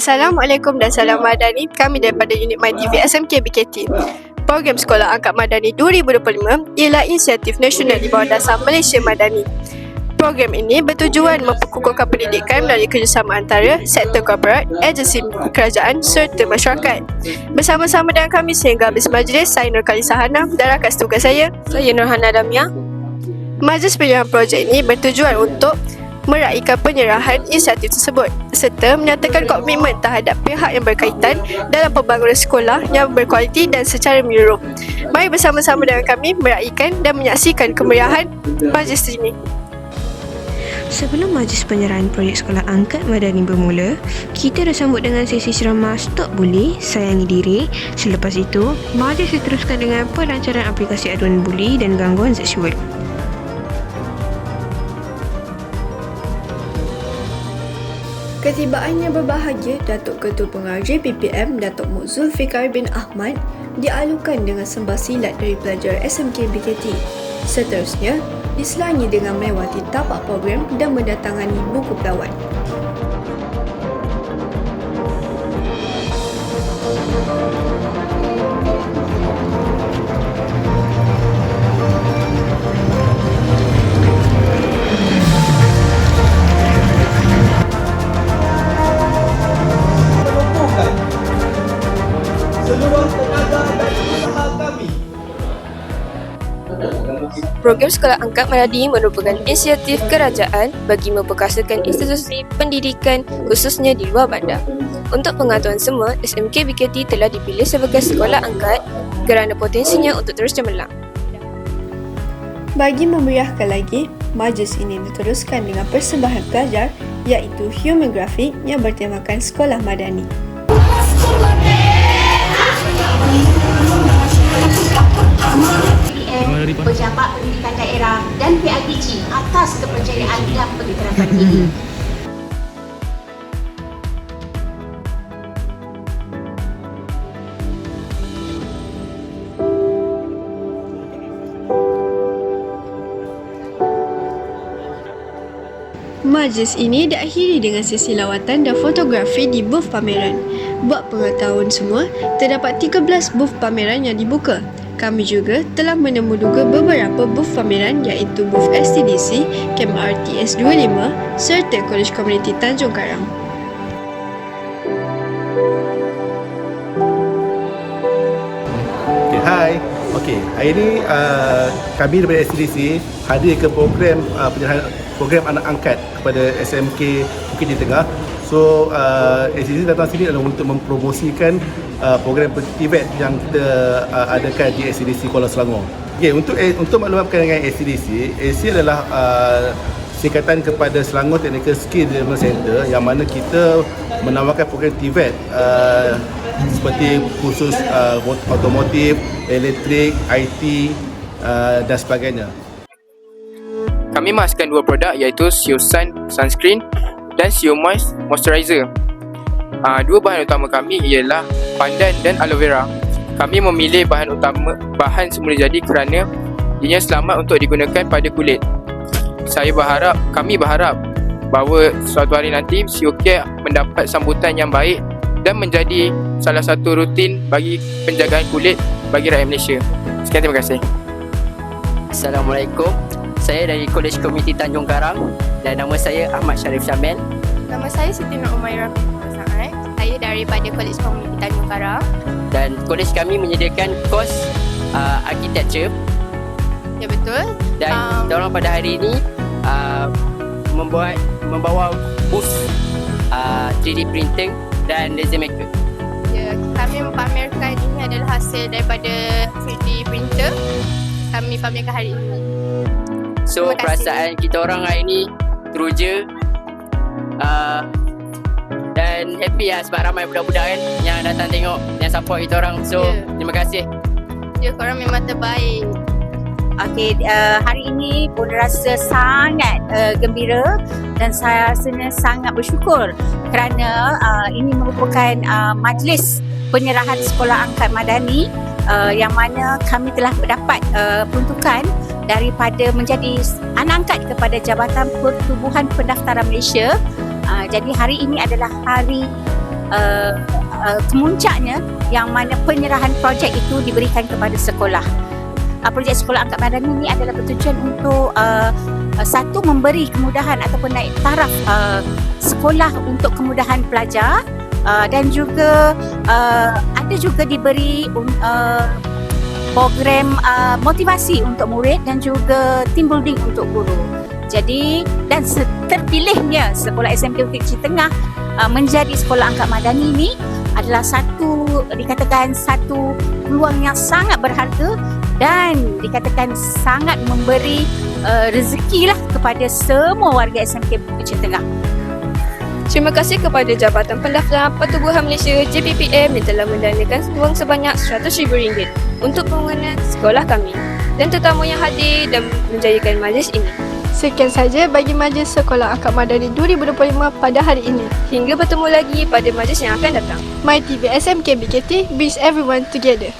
Assalamualaikum dan salam madani. Kami daripada unit MyTV SMK BKT. Program Sekolah Angkat Madani 2025 ialah inisiatif nasional di bawah dasar Malaysia Madani. Program ini bertujuan memperkukuhkan pendidikan melalui kerjasama antara sektor korporat, agensi kerajaan serta masyarakat. Bersama-sama dengan kami sehingga habis majlis, saya Nur Khalisa Hana dan rakan setugas saya, Saya Nurhana Damia. Majlis penyerahan projek ini bertujuan untuk meraihkan penyerahan inisiatif tersebut serta menyatakan komitmen terhadap pihak yang berkaitan dalam pembangunan sekolah yang berkualiti dan secara menyeluruh. Mari bersama-sama dengan kami meraihkan dan menyaksikan kemeriahan majlis ini. Sebelum majlis penyerahan projek sekolah angkat madani bermula, kita dah sambut dengan sesi ceramah Stop Bully, Sayangi Diri. Selepas itu, majlis diteruskan dengan pelancaran aplikasi aduan buli dan gangguan seksual. Ketibaannya berbahagia Datuk Ketua Pengarah PPM Datuk Muk Zulfikar bin Ahmad dialukan dengan sembah silat dari pelajar SMK BKT. Seterusnya, diselangi dengan melewati tapak program dan mendatangani buku pelawat. menumpukan seluruh tenaga dan usaha kami Program Sekolah Angkat Madani merupakan inisiatif kerajaan bagi memperkasakan institusi pendidikan khususnya di luar bandar. Untuk pengetahuan semua, SMK BKT telah dipilih sebagai sekolah angkat kerana potensinya untuk terus cemerlang. Bagi memeriahkan lagi, majlis ini diteruskan dengan persembahan pelajar iaitu Human Graphic yang bertemakan Sekolah Madani. Pejabat Pendidikan Daerah dan PIBG atas kepercayaan dan pengiktirafan ini. Majlis ini diakhiri dengan sesi lawatan dan fotografi di booth pameran. Buat pengetahuan semua, terdapat 13 booth pameran yang dibuka. Kami juga telah menemuduga beberapa booth pameran iaitu booth STDC, Kem RTS 25 serta Kolej Komuniti Tanjung Karang. Okay, hai. Okey, hari ini uh, kami daripada SCDC hadir ke program uh, penyerahan program anak angkat kepada SMK Bukit Tinggi Tengah. So, uh, SCDC datang sini adalah untuk mempromosikan uh, program TVET yang kita uh, adakan di SCDC Kuala Selangor. Okay, untuk eh, untuk maklumatkan dengan SCDC, SCDC adalah uh, singkatan kepada Selangor Technical Skill Development Center yang mana kita menawarkan program TVET uh, seperti khusus uh, otomotif, elektrik, IT uh, dan sebagainya. Kami masukkan dua produk iaitu Sio Sun Sunscreen dan Sio Moist Moisturizer. Uh, dua bahan utama kami ialah pandan dan aloe vera. Kami memilih bahan utama bahan semula jadi kerana ianya selamat untuk digunakan pada kulit. Saya berharap, kami berharap bahawa suatu hari nanti Care mendapat sambutan yang baik dan menjadi salah satu rutin bagi penjagaan kulit bagi rakyat Malaysia. Sekian terima kasih. Assalamualaikum. Saya dari Kolej Komuniti Tanjung Karang dan nama saya Ahmad Syarif Syamil. Nama saya Siti Nur Umairah daripada Kolej Komuniti Tanjung Karang. Dan kolej kami menyediakan kos uh, architecture Ya betul. dan Um, kita orang pada hari ini uh, membuat membawa booth uh, 3D printing dan laser maker. Ya, kami mempamerkan ini adalah hasil daripada 3D printer. Kami pamerkan hari ini. So perasaan kita orang hari ini teruja uh, dan happy lah sebab ramai budak-budak kan yang datang tengok yang support kita orang. So Ya. terima kasih. Ya, korang memang terbaik. Okey, uh, hari ini pun rasa sangat uh, gembira dan saya rasanya sangat bersyukur kerana uh, ini merupakan uh, majlis penyerahan sekolah angkat madani uh, yang mana kami telah mendapat uh, peruntukan daripada menjadi anak angkat kepada Jabatan Pertubuhan Pendaftaran Malaysia. Uh, jadi hari ini adalah hari uh, uh, kemuncaknya yang mana penyerahan projek itu diberikan kepada sekolah. Uh, projek sekolah angkat madani ini adalah bertujuan untuk uh, satu memberi kemudahan ataupun naik taraf uh, sekolah untuk kemudahan pelajar uh, dan juga uh, ada juga diberi uh, program uh, motivasi untuk murid dan juga team building untuk guru. Jadi dan terpilihnya sekolah SMK Bukit Kecil Tengah uh, menjadi sekolah angkat madani ini adalah satu dikatakan satu peluang yang sangat berharga dan dikatakan sangat memberi uh, rezeki lah kepada semua warga SMK Bukit Kecil Tengah. Terima kasih kepada Jabatan Pendaftaran Pertubuhan Malaysia JPPM yang telah mendanakan wang sebanyak RM100,000 untuk pembangunan sekolah kami dan tetamu yang hadir dan menjayakan majlis ini. Sekian saja bagi Majlis Sekolah Angkat Madani 2025 pada hari ini. Hingga bertemu lagi pada majlis yang akan datang. My TV SMK BKT brings everyone together.